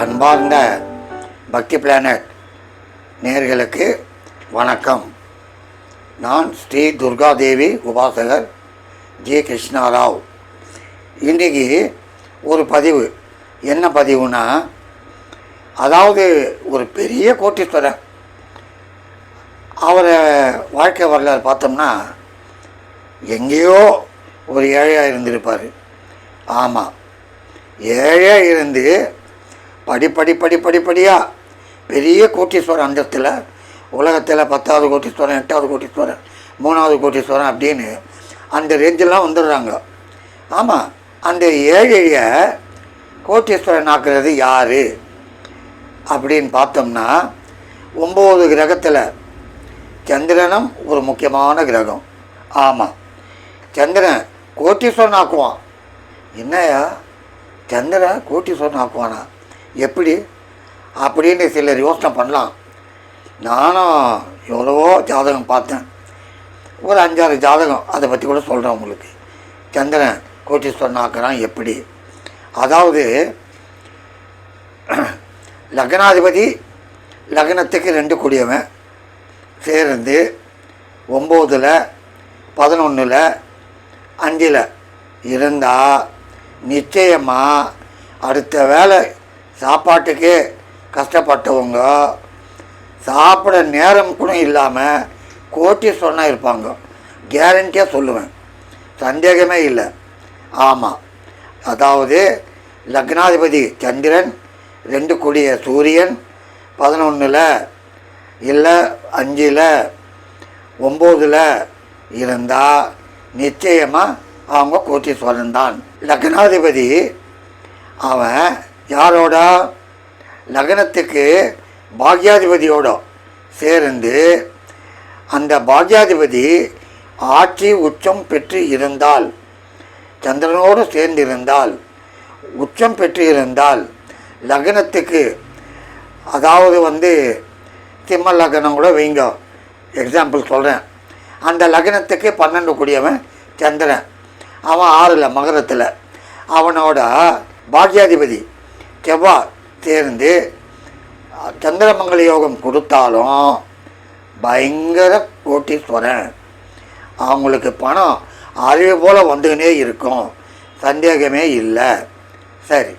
அன்பார்ந்த பக்தி பிளானட் நேர்களுக்கு வணக்கம். நான் ஸ்ரீ துர்காதேவி உபாசகர் ஜே கிருஷ்ணாராவ். இன்றைக்கு ஒரு பதிவு. என்ன பதிவுனா அதாவது ஒரு பெரிய கோட்டீஸ்வரர். அவரை வாழ்க்கை வரலாறு பார்த்தோம்னா எங்கேயோ ஒரு ஏழையாக இருந்திருப்பார். ஆமாம் ஏழையாக இருந்து படிப்படி படி படிப்படியாக பெரிய கோட்டீஸ்வரர் அந்தத்தில் உலகத்தில் பத்தாவது கோட்டீஸ்வரன் எட்டாவது கோட்டீஸ்வரன் மூணாவது கோட்டீஸ்வரன் அப்படின்னு அந்த ரேஞ்செல்லாம் வந்துடுறாங்க. ஆமாம் அந்த ஏழைய கோட்டீஸ்வரன் ஆக்குறது யார்? அப்படின்னு பார்த்தோம்னா ஒம்பது கிரகத்தில் சந்திரனும் ஒரு முக்கியமான கிரகம். ஆமாம் சந்திரன் கோட்டீஸ்வரன் ஆக்குவான். என்னையா சந்திரன் கோட்டீஸ்வரன் ஆக்குவானா? எப்படி? அப்படின்னு சிலர் யோசனை பண்ணலாம். நானும் எவ்வளவோ ஜாதகம் பார்த்தேன். ஒரு அஞ்சாறு ஜாதகம் அதை பற்றி கூட சொல்கிறேன் உங்களுக்கு. சந்திரன் கோட்டீஸ்வரன் ஆக்கிறான் எப்படி? அதாவது லக்னாதிபதி லக்னத்துக்கு ரெண்டு கூடியவன். சேர்ந்து ஒம்போதில் பதினொன்றில் அஞ்சில். இருந்தால் நிச்சயமாக அடுத்த வேலை சாப்பாட்டுக்கு கஷ்டப்பட்டவங்க சாப்பிட நேரம் கூட இல்லாமல் கோட்டீஸ்வரனாக இருப்பாங்க. கேரண்டியாக சொல்லுவேன். சந்தேகமே இல்லை. ஆமாம் அதாவது லக்னாதிபதி சந்திரன் ரெண்டு கூடிய சூரியன் பதினொன்றில் இல்லை அஞ்சில் ஒம்போதில் இருந்தால் நிச்சயமாக அவங்க கோட்டீஸ்வரன் தான். லக்னாதிபதி அவன் யாரோட? லக்னத்துக்கு பாக்யாதிபதியோட சேர்ந்து அந்த பாக்யாதிபதி ஆட்சி உச்சம் பெற்று இருந்தால் சந்திரனோடு சேர்ந்து இருந்தால் உச்சம் பெற்று இருந்தால் லக்னத்துக்கு அதாவது வந்து சிம்ம லக்னம் கூட வைங்க. எக்ஸாம்பிள் சொல்கிறேன் அந்த லக்னத்துக்கு பன்னெண்டு கூடியவன் சந்திரன். அவன் ஆறில் மகரத்தில். அவனோட பாக்யாதிபதி செவ்வாய் சேர்ந்து சந்திரமங்கல யோகம் கொடுத்தாலும் பயங்கர கோட்டீஸ்வரன். அவங்களுக்கு பணம் அறிவு போல் வந்துக்கினே இருக்கும். சந்தேகமே இல்லை. சரி.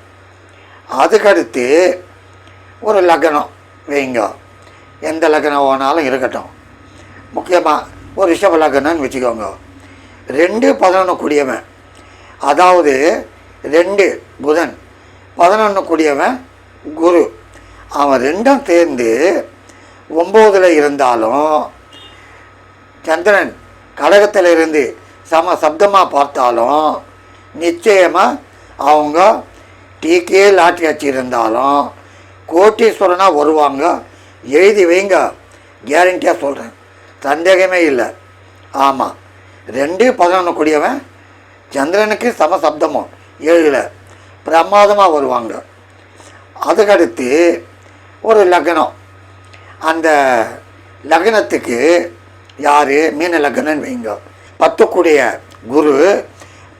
அதுக்கடுத்து ஒரு லக்னம் வைங்க. எந்த லக்னம் வேணாலும் இருக்கட்டும். முக்கியமாக ஒரு ரிஷப லக்னம்னு வச்சுக்கோங்க. ரெண்டு பதினொன்று கூடியவன். அதாவது ரெண்டு புதன். பதினொன்று கூடியவன் குரு. அவன் ரெண்டும் சேர்ந்து ஒம்போதில் இருந்தாலும் சந்திரன் கடகத்தில் இருந்து சம சப்தமாக பார்த்தாலும் நிச்சயமாக அவங்க டீக்கே லாட்டி வச்சிருந்தாலும் கோட்டீஸ்வரனாக வருவாங்க. எழுதி வைங்க. கேரண்டியாக சொல்கிறேன் சந்தேகமே இல்லை. ஆமாம் ரெண்டு பதினொன்று கூடியவன் சந்திரனுக்கு சம சப்தமும் ஏழில் பிரமாதமாக வருவாங்க. அதுக்கடுத்து ஒரு லக்னம். அந்த லக்னத்துக்கு யார்? மீன லக்னம்னு வைங்க. பத்து கூடிய குரு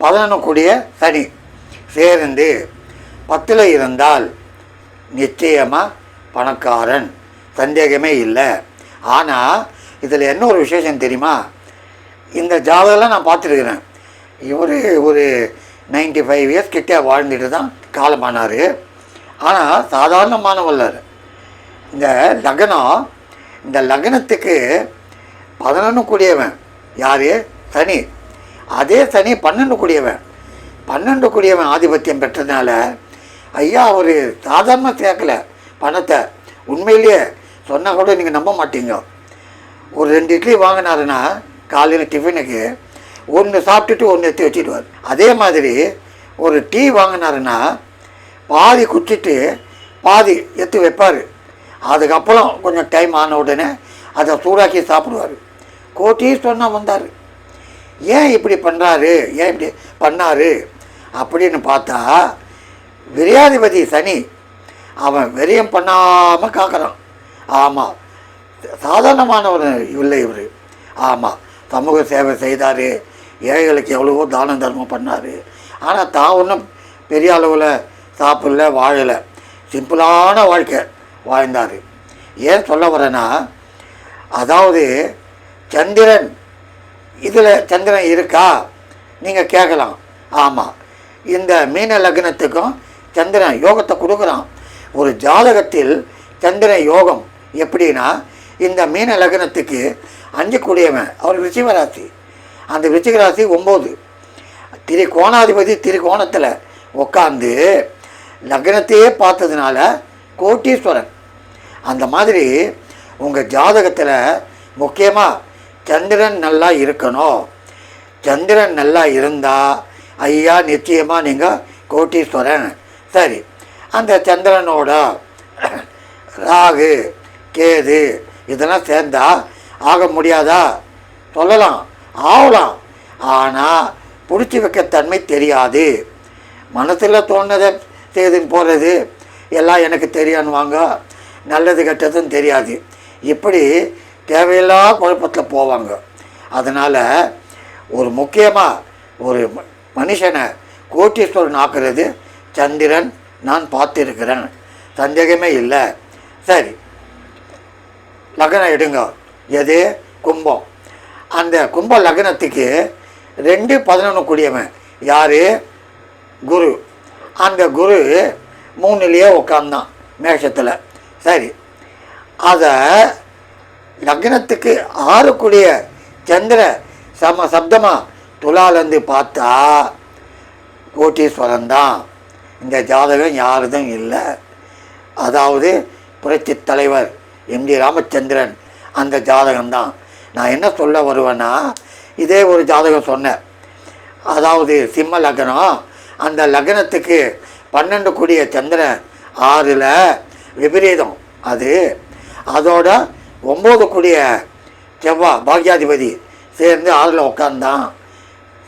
பதினொன்று கூடிய சனி. சேர்ந்து பத்தில் இருந்தால் நிச்சயமாக பணக்காரன். சந்தேகமே இல்லை. ஆனால் இதில் என்ன ஒரு விசேஷம் தெரியுமா? இந்த ஜாதகம்லாம் நான் பார்த்துருக்குறேன். இவர் ஒரு நைன்டி ஃபைவ் இயர்ஸ் கிட்டே வாழ்ந்துட்டு தான் காலமானார். ஆனால் சாதாரணமானவல்லர் இந்த லக்னம் இந்த லக்னத்துக்கு பதினொன்று கூடியவன். யார்? சனி. அதே சனி பன்னெண்டு கூடியவன். பன்னெண்டு கூடியவன் ஆதிபத்தியம் பெற்றதுனால ஐயா அவர் சாதாரண சேர்க்கல பணத்தை. உண்மையிலேயே சொன்னால் கூட நீங்கள் நம்ப மாட்டீங்க. ஒரு ரெண்டு இட்லி வாங்கினாருன்னா காலையில் டிஃபனுக்கு ஒன்று சாப்பிட்டுட்டு ஒன்று எடுத்து வச்சுடுவார் அதே மாதிரி ஒரு டீ வாங்கினாருன்னா பாதி குடிச்சிட்டு பாதி எடுத்து வைப்பார். அதுக்கப்புறம் கொஞ்சம் டைம் ஆன உடனே அதை சூடாக்கி சாப்பிடுவார். கோட்டீஸ்வரனாக வந்தார். ஏன் இப்படி பண்ணுறாரு ஏன் இப்படி பண்ணார்? அப்படின்னு பார்த்தா விரையாதிபதி சனி அவன் விரயம் பண்ணாமல் காக்கிறான். ஆமாம் சாதாரணமானவர் இல்லை இவர். ஆமாம் சமூக சேவை செய்தார். ஏழைகளுக்கு எவ்வளவோ தானம் தர்மம் பண்ணார். ஆனால் தான் ஒன்றும் பெரிய அளவில் சாப்பிடல வாழலை. சிம்பிளான வாழ்க்கை வாழ்ந்தார். ஏன் சொல்ல வரேன்னா அதாவது சந்திரன் இதில் சந்திரன் இருக்கா? நீங்கள் கேட்கலாம் ஆமாம் இந்த மீன லக்னத்துக்கும் சந்திரன் யோகத்தை கொடுக்குறான். ஒரு ஜாதகத்தில் சந்திரன் யோகம் எப்படின்னா இந்த மீன லக்னத்துக்கு அஞ்சு கூடியவன் அவர் ரிஷிவராசி. அந்த விச்சிக ராசி ஒம்பது. திரிகோணாதிபதி திருக்கோணத்தில் உட்காந்து லக்னத்தையே பார்த்ததுனால கோட்டீஸ்வரன். அந்த மாதிரி உங்கள் ஜாதகத்தில் முக்கியமாக சந்திரன் நல்லா இருக்கணும். சந்திரன் நல்லா இருந்தால் ஐயா நிச்சயமாக நீங்கள் கோட்டீஸ்வரன். சரி அந்த சந்திரனோட ராகு கேது இதெல்லாம் சேர்ந்தா ஆக முடியாதா? சொல்லலாம். ஆகலாம் ஆனால் பிடிச்சி வைக்க தன்மை தெரியாது. மனசில் தோணுதை செய்துன்னு போகிறது எல்லாம் எனக்கு தெரியான்னுவாங்க. நல்லது கெட்டதும் தெரியாது. இப்படி தேவையில்லா குழப்பத்தில் போவாங்க. அதனால் ஒரு முக்கியமாக ஒரு மனுஷனை கோட்டீஸ்வரன் ஆக்குறது சந்திரன் நான் பார்த்துருக்கிறேன். சந்தேகமே இல்லை. சரி. லக்னம் எடுங்க. எது? கும்பம். அந்த கும்ப லக்னத்துக்கு ரெண்டு பதினொன்று கூடியவன். யார்? குரு. அந்த குரு மூணுலேயே உட்காந்தான் மேஷத்தில். சரி. அதை லக்னத்துக்கு ஆறு சந்திர சம சப்தமாக துலாலேருந்து பார்த்தா கோட்டீஸ்வரன் தான். இந்த ஜாதகம் யாருதும் இல்லை. அதாவது புரட்சி தலைவர் எம் ஜி ராமச்சந்திரன் அந்த ஜாதகம்தான். நான் என்ன சொல்ல வருவேன்னா இதே ஒரு ஜாதகம் சொன்னேன். அதாவது சிம்ம லக்னம் அந்த லக்னத்துக்கு பன்னெண்டு கூடிய சந்திரன் ஆறில் விபரீதம். அது அதோட ஒம்பது கூடிய செவ்வாய் பாக்யாதிபதி சேர்ந்து ஆறில் உட்காந்தான்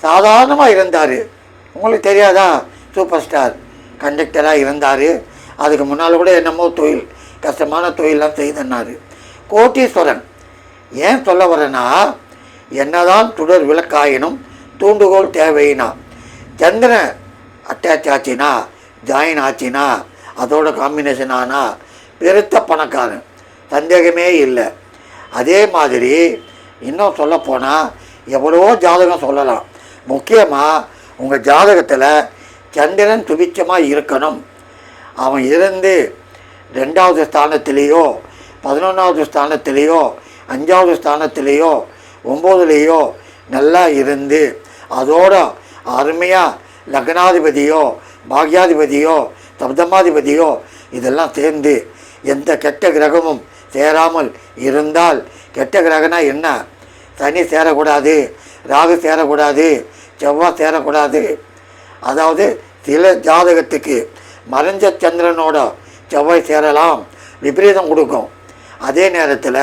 சாதாரணமாக இருந்தார். உங்களுக்கு தெரியாதா? சூப்பர் ஸ்டார் கண்டக்டராக இருந்தார். அதுக்கு முன்னால் கூட என்னமோ தொழில் கஷ்டமான தொழிலாம் செய்தன்னார். கோட்டீஸ்வரன் ஏன் சொல்ல வரேன்னா என்னதான் தொடர் விளக்காயினும் தூண்டுகோல் தேவையினா சந்திரன் அட்டாச் ஆச்சுனா ஜாயின் ஆச்சுனா அதோட காம்பினேஷன் ஆனால் பெருத்த பணக்காரன். சந்தேகமே இல்லை. அதே மாதிரி இன்னும் சொல்லப்போனால் எவ்வளவோ ஜாதகம் சொல்லலாம். முக்கியமாக உங்கள் ஜாதகத்தில் சந்திரன் துபிச்சமாக இருக்கணும். அவன் இருந்து ரெண்டாவது ஸ்தானத்திலேயோ பதினொன்றாவது ஸ்தானத்திலேயோ அஞ்சாவது ஸ்தானத்திலேயோ ஒம்போதுலேயோ நல்லா இருந்து அதோட அருமையாக லக்னாதிபதியோ பாக்யாதிபதியோ சப்தமாதிபதியோ இதெல்லாம் சேர்ந்து எந்த கெட்ட கிரகமும் சேராமல் இருந்தால் கெட்ட கிரகனா என்ன? சனி சேரக்கூடாது ராகு சேரக்கூடாது செவ்வாய் சேரக்கூடாது. அதாவது சில ஜாதகத்துக்கு மறைஞ்ச சந்திரனோட செவ்வாய் சேரலாம் விபரீதம் கொடுக்கும். அதே நேரத்தில்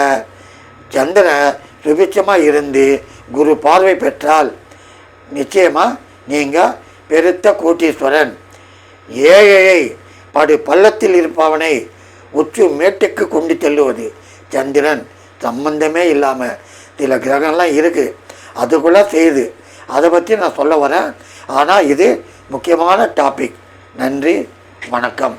சந்திரன் சுபிட்சமாக இருந்து குரு பார்வை பெற்றால் நிச்சயமாக நீங்கள் பெருத்த கோட்டீஸ்வரன். ஏழையை படு பள்ளத்தில் இருப்பவனை உச்சு மேட்டுக்கு கொண்டு செல்லுவது சந்திரன். சம்பந்தமே இல்லாமல் சில கிரகம்லாம் இருக்குது அதுக்குள்ளே செய்யுது அதை பற்றி நான் சொல்ல வரேன். ஆனால் இது முக்கியமான டாபிக் நன்றி வணக்கம்.